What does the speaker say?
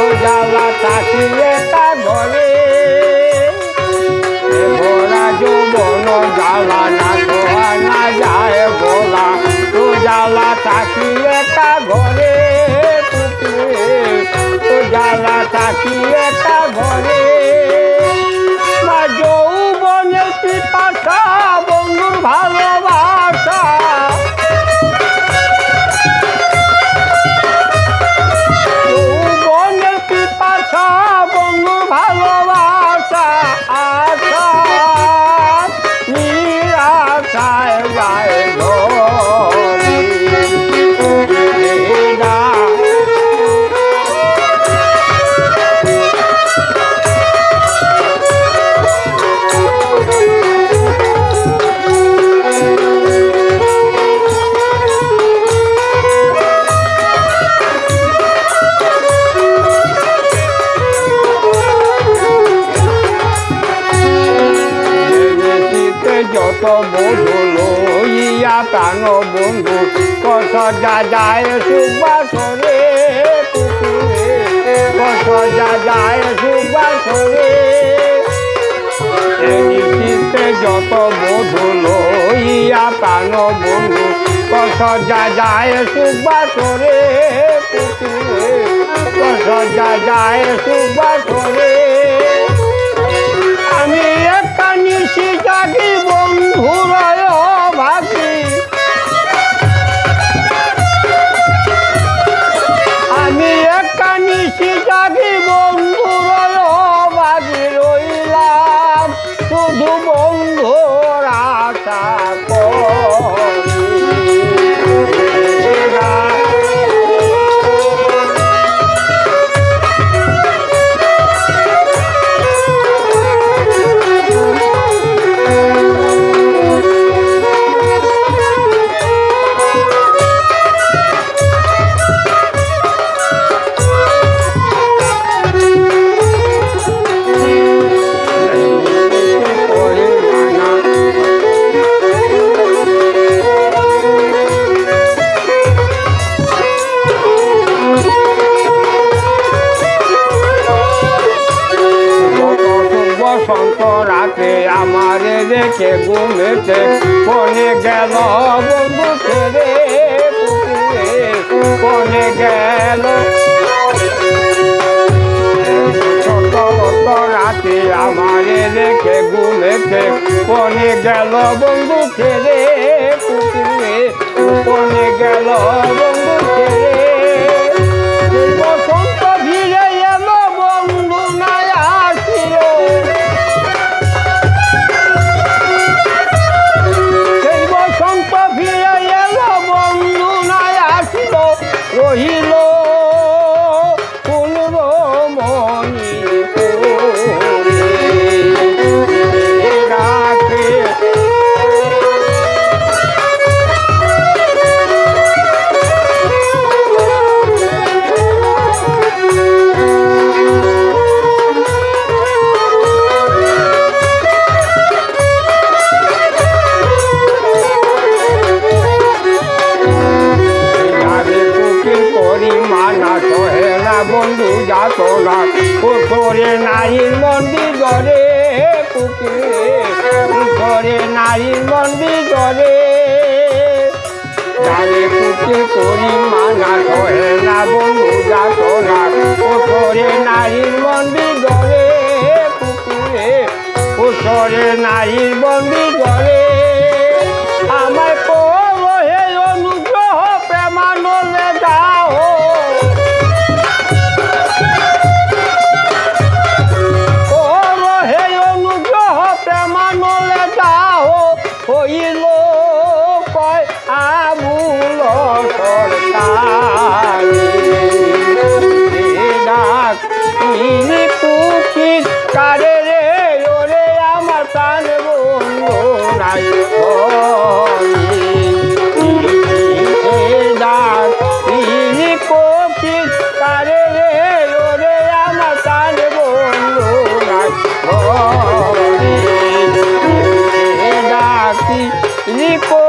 ও জ্বালা থাকি একা ঘরে। এ ভরা যৌবন জ্বালা না খোয়া না যায় বলা তো জ্বালা থাকি একা ঘরে, পুকুরে। যত বধু লইয়া প্রাণ বন্ধু কত যা যায় সুবাসরে কত যা যায় সুবাসরে শীতে যত বধু লইয়া প্রাণ বন্ধু কত যা যায় সুবাসরে কত যা যায় সুবাসরে বসন্ত আমারে দেখে ঘুমেতে কোনে গেল বন্ধু গেল? আমারে দেখে ঘুমেতে কোনে গেল বন্ধু ছেড়ে কোনে গেল বন্ধু পুকুরে করে নারীর মন বিজরে যাবে বুকে করি মানা করে না বন্ধু যাত না। করে নারীর মন বিজরে পুকুরে পুকুরে নারীর মন্দির ধরে Ліко!